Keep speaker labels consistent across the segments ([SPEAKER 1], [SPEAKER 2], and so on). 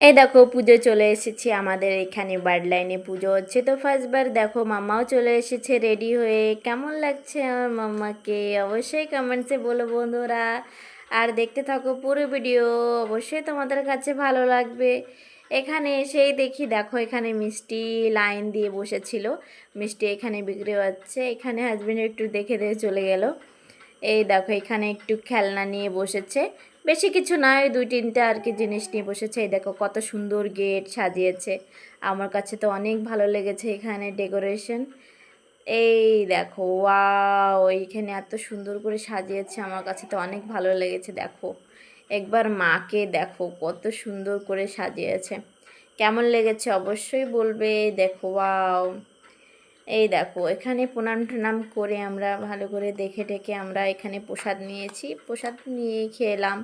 [SPEAKER 1] এই দেখো, পুজো চলে এসেছি আমাদের এখানে বার্ড লাইনে পুজো হচ্ছে। তো ফার্স্টবার দেখো, মাম্মাও চলে এসেছে রেডি হয়ে। কেমন লাগছে আমার মাম্মাকে? অবশ্যই কমেন্টসে বলো বন্ধুরা। আর দেখতে থাকো, পুরো ভিডিও অবশ্যই তোমাদের কাছে ভালো লাগবে। এখানে এসেই দেখি, দেখো এখানে মিষ্টি লাইন দিয়ে বসেছিল। মিষ্টি এখানে বিক্রি হচ্ছে। এখানে হাজবেন্ড একটু দেখে দেখে চলে গেল। এই দেখো, এখানে একটু খেলনা নিয়ে বসেছে। বেশি কিছু না ওই দুই তিনটা আর কি জিনিস নিয়ে বসেছে। এই দেখো কত সুন্দর গেট সাজিয়েছে। আমার কাছে তো অনেক ভালো লেগেছে এখানে ডেকোরেশন। এই দেখো, ওয়াও, এইখানে এত সুন্দর করে সাজিয়েছে। আমার কাছে তো অনেক ভালো লেগেছে, দেখো। একবার মাকে দেখো, কত সুন্দর করে সাজিয়েছে। কেমন লেগেছে অবশ্যই বলবে, দেখো, ওয়াও। এই দেখো, এখানে প্রণাম টনাম করে আমরা ভালো করে দেখে টেকে আমরা এখানে প্রসাদ নিয়েছি। প্রসাদ নিয়ে খেলাম।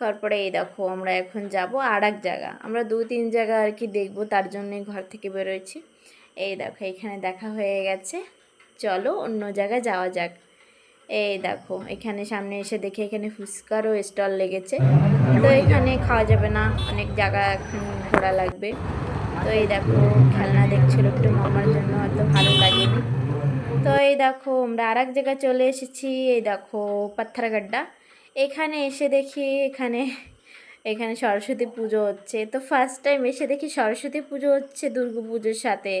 [SPEAKER 1] তারপরে এই দেখো, আমরা এখন যাব আর এক জায়গা। আমরা দু তিন জায়গা আর কি দেখব, তার জন্যই ঘর থেকে বেরোয়েছি এই দেখো, এখানে দেখা হয়ে গেছে। চলো অন্য জায়গায় যাওয়া যাক। এই দেখো, এখানে সামনে এসে দেখে এখানে ফুচকারও স্টল লেগেছে। তো এখানে খাওয়া যাবে না, অনেক জায়গা এখন ঘোরা লাগবে। তো এই দেখো, খেলনা দেখছিল একটু মামার জন্য, হয়তো ভালো লাগেনি। তো এই দেখো, আমরা আর এক জায়গায় চলে এসেছি, এই দেখো, পাথরগাড্ডা। এখানে এসে দেখি, এখানে এখানে সরস্বতী পুজো হচ্ছে। তো ফার্স্ট টাইম এসে দেখি সরস্বতী পুজো হচ্ছে দুর্গা পুজোর সাথে।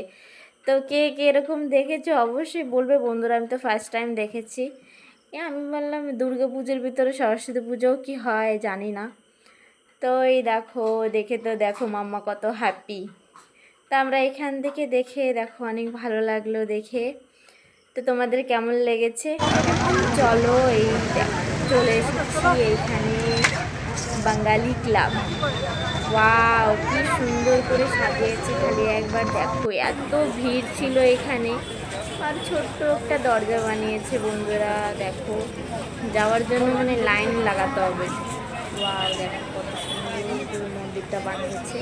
[SPEAKER 1] তো কে কে এরকম দেখেছ, অবশ্যই বলবে বন্ধুরা, আমি তো ফার্স্ট টাইম দেখেছি। আমি বললাম, দুর্গা পুজোর ভিতরে সরস্বতী পুজোও কি হয়, জানি না। তো এই দেখো, দেখে তো দেখো মাম্মা কত হ্যাপি তা আমরা এখান থেকে দেখে, দেখো অনেক ভালো লাগল দেখে। তো তোমাদের কেমন লেগেছে? চলো এই চলে এসেছি এইখানে বাঙালি ক্লাব। ওয়াও, কি সুন্দর করে সাজিয়েছে খালি একবার দেখো, এত ভিড় ছিল এখানে। আর ছোট্ট একটা দরজা বানিয়েছে বন্ধুরা, দেখো। যাওয়ার জন্য মানে লাইন লাগাতে হবে। ওয়াও, দেখো মন্দিরটা বানিয়েছে।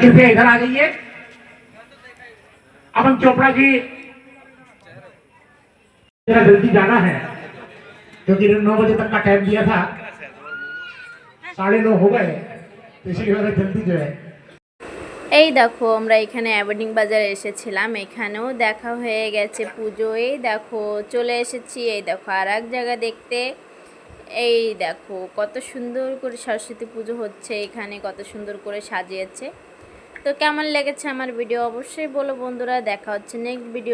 [SPEAKER 2] कृपया इधर आ जाइए। अमन चोपड़ा जी, मेरा जल्दी जाना है, क्योंकि नौ बजे तक का टाइम दिया था। साढ़े नौ हो गए तो इसलिए मैंने जल्दी जो है
[SPEAKER 1] এই দেখো, আমরা এখানে অ্যাবর্ডিং বাজারে এসেছিলাম। এখানেও দেখা হয়ে গেছে পুজো। এই দেখো, চলে এসেছি। এই দেখো আর এক জায়গা দেখতে। এই দেখো, কত সুন্দর করে সরস্বতী পুজো হচ্ছে এখানে, কত সুন্দর করে সাজিয়েছে। তো কেমন লেগেছে আমার ভিডিও? অবশ্যই বলো বন্ধুরা। দেখা হচ্ছে নেক্সট ভিডিও